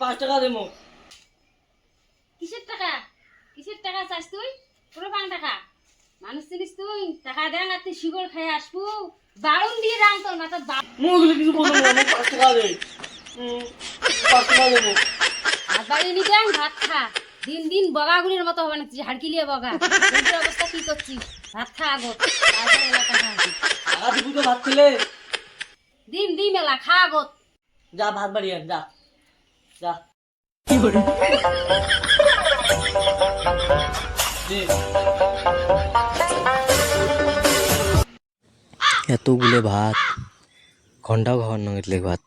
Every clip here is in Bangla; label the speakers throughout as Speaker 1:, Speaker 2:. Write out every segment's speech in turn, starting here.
Speaker 1: পাঁচ টাকা দে মো
Speaker 2: কিসের টাকা? কিসের টাকা চাস তুই? পুরো পান টাকা। মানুষ চিনিস তুই? টাকা দেন আর তুই শিকড় খেয়ে আসবু। বারণ দিয়ে রাং তোর মাথা বা
Speaker 1: মো কিছু বলব না
Speaker 2: বাড়ি দেন ভাত খা। দিন দিন বগাগুলির মতো হবে না তুই ঝাড়কিলিয়ে বগা। তোর অবস্থা কি করছিস? ভাত খা তারপরে এলা।
Speaker 1: দিবি তো ভাত খেলে।
Speaker 2: দিন দিন মেলা খা আগত
Speaker 1: যা ভাত বাড়ি আন যা। যা। দে।
Speaker 3: এতগুলো ভাত। ঘন্টাও খাওয়ার নগেতলে ভাত।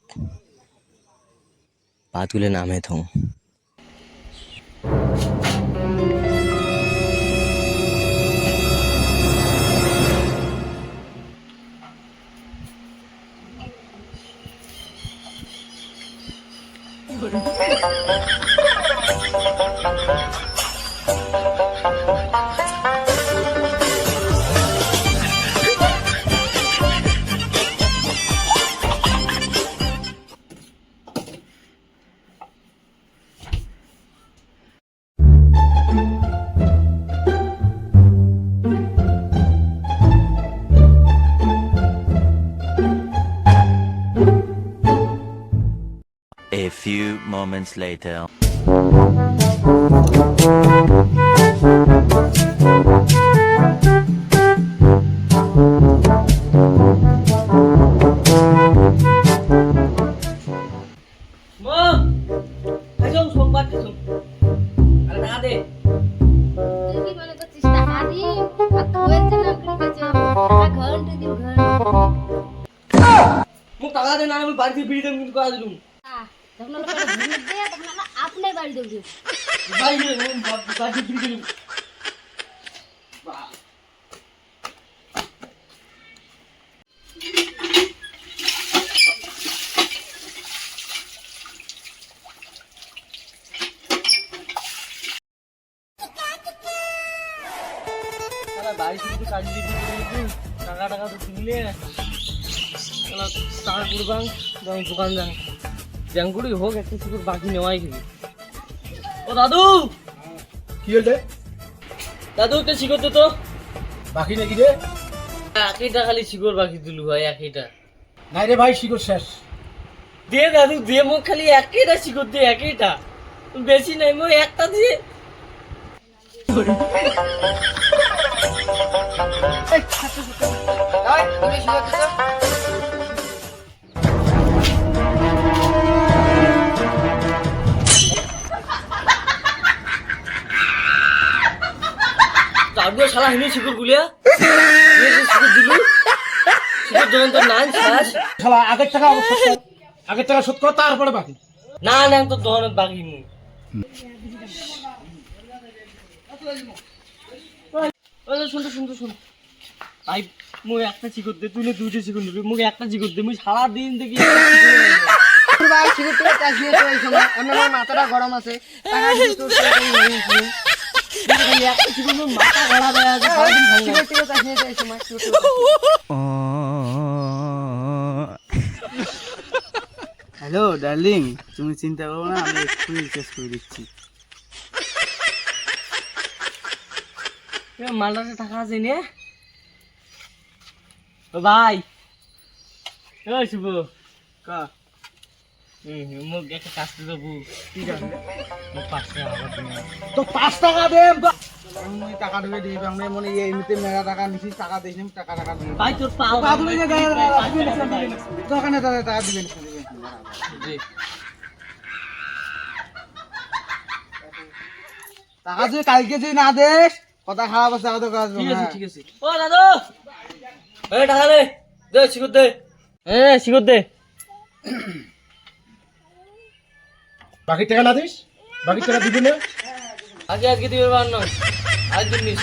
Speaker 3: ভাতগুলো নামে থং
Speaker 4: A few moments later.
Speaker 1: মো খাইছং সোমবার খাইছং আর টাকা দে
Speaker 2: তুই কি মনে করছিস টাকা দি আর তুই যে না করে গেছে টাকা ঘণ্টা দিন ঘণ্টা
Speaker 1: মো টাকা দে না আমি বাড়িতে বিড়ি দেন কিন্তু কাজ দিলুম
Speaker 2: তখন লোকের ঘুরে দে তখন আমরা আপনার বাড়ি দেবো
Speaker 1: ভাই রে মো বাড়িতে বিড়ি দিলুম শালা বাড়ি থেকে কাজ দিতে টাকা টাকা তো কুড়বাং এবং দোকান যান জ্যাংকুড়ি হোক একটা শুকুর বাকি নেওয়াই গেলি ও দাদু!
Speaker 5: কি হলে
Speaker 1: দাদু একটা শিকড় দে তো।
Speaker 5: বাকি নাকি রে?
Speaker 1: একইটা খালি শিকড় বাকি দিলু ভাই একইটা
Speaker 5: নাই রে ভাই শিকড় শেষ।
Speaker 1: দে দাদু দে মোক খালি একইটা শিকড় দে একইটা বেশি নাই মো একটা দিয়ে তারপরে শালা হিনি শিকড় গুলিয়া? শিকড় দিলু? শিকড় যখন তোর নান শেষ
Speaker 5: শালা আগের টাকা কর। আগের টাকা শোধ কর তারপরে বাকি।
Speaker 1: না না তো দহনত বাকি মু শুনতো শুনতো শুন ভাই মুই একটা চিকর দে তুই দুইটা চিকর দিবি মুখ একটা চিকর দে মুই সারা দিন দেখি
Speaker 6: ভাই এই সময় মাথাটা গরম আছে।
Speaker 7: হ্যালো ডার্লিং তুমি চিন্তা করো না, আমি এক্ষুনি রিচার্জ করে দিচ্ছি।
Speaker 1: মালটাতে টাকা আছে নে? ভাই। শুভ,
Speaker 7: কা?
Speaker 1: দেবো।
Speaker 6: পাঁচ টাকা আমি টাকা ঢুকে দিই আমি মনে এমনিতে মেগা টাকা নিছি টাকা দিই টাকা টাকা
Speaker 1: ভাই তোর
Speaker 6: টাকা দিবেন না, টাকা। দোকানে দিবেন।
Speaker 1: জি।
Speaker 6: যদি কালকে যদি না দেস কথা খারাপ আছে আমাদের
Speaker 1: ঠিক আছে ঠিক আছে। ও দাদু! এই টাকা দে দে দে। এ দে।
Speaker 6: বাকি টাকা না দিস? বাকি টাকা দিবি না?
Speaker 1: আজকে আজকে দিবে আর নয় আজ দিন